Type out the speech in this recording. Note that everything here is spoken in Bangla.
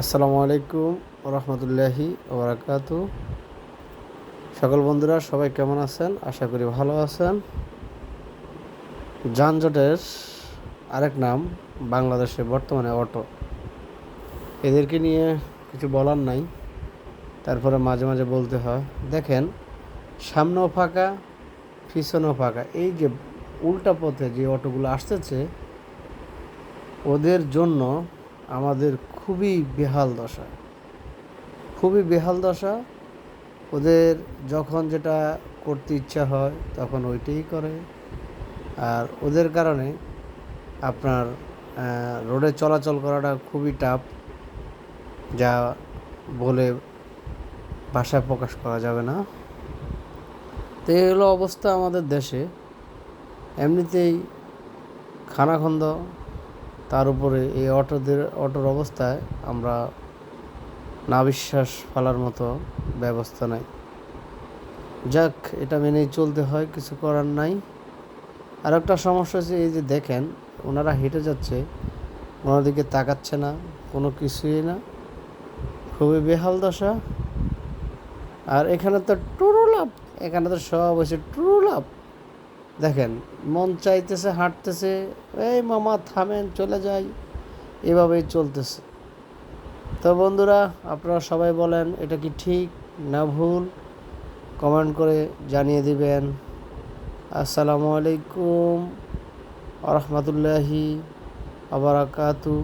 আসসালামু আলাইকুম রহমতুল্লাহি ওবরাকাত। সকল বন্ধুরা, সবাই কেমন আছেন? আশা করি ভালো আছেন। যানজটের আরেক নাম, বাংলাদেশে বর্তমানে অটো। এদেরকে নিয়ে কিছু বলার নাই। তারপরে মাঝে মাঝে বলতে হয়, দেখেন, সামনেও ফাঁকা, পিছনেও ফাঁকা। এই যে উল্টা পথে যে অটোগুলো আসতেছে, ওদের জন্য আমাদের খুবই বেহাল দশা। খুবই বেহাল দশা। ওদের যখন যেটা করতে ইচ্ছা হয়, তখন ওইটাই করে। আর ওদের কারণে আপনার রোডে চলাচল করাটা খুবই টাফ যা বলে ভাষায় প্রকাশ করা যাবে না। তো এই হলো অবস্থা আমাদের দেশে। এমনিতেই খানাখন্দ তার উপরে এই অটোদের, অটোর অবস্থায় আমরা না বিশ্বাস ফেলার মতো ব্যবস্থা নাই। যাক, এটা মেনেই চলতে হয়, কিছু করার নাই। আর একটা সমস্যা হচ্ছে এই যে দেখেন, ওনারা হেঁটে যাচ্ছে ওনার দিকে তাকাচ্ছে না, কোনো কিছুই না। খুবই বেহাল দশা। আর এখানে তো টুরুলাপ, এখানে তো সব হচ্ছে টুরুলাপ। দেখেন, মন চাইতেছে, হাঁটতেছে, এই মামা, থামেন, চলে যাই। এভাবেই চলতেছে। তো বন্ধুরা, আপনারা সবাই বলেন, এটা কি ঠিক না ভুল? কমেন্ট করে জানিয়ে দিবেন। আসসালামু আলাইকুম আরহামতুল্লাহি আবরাকাতু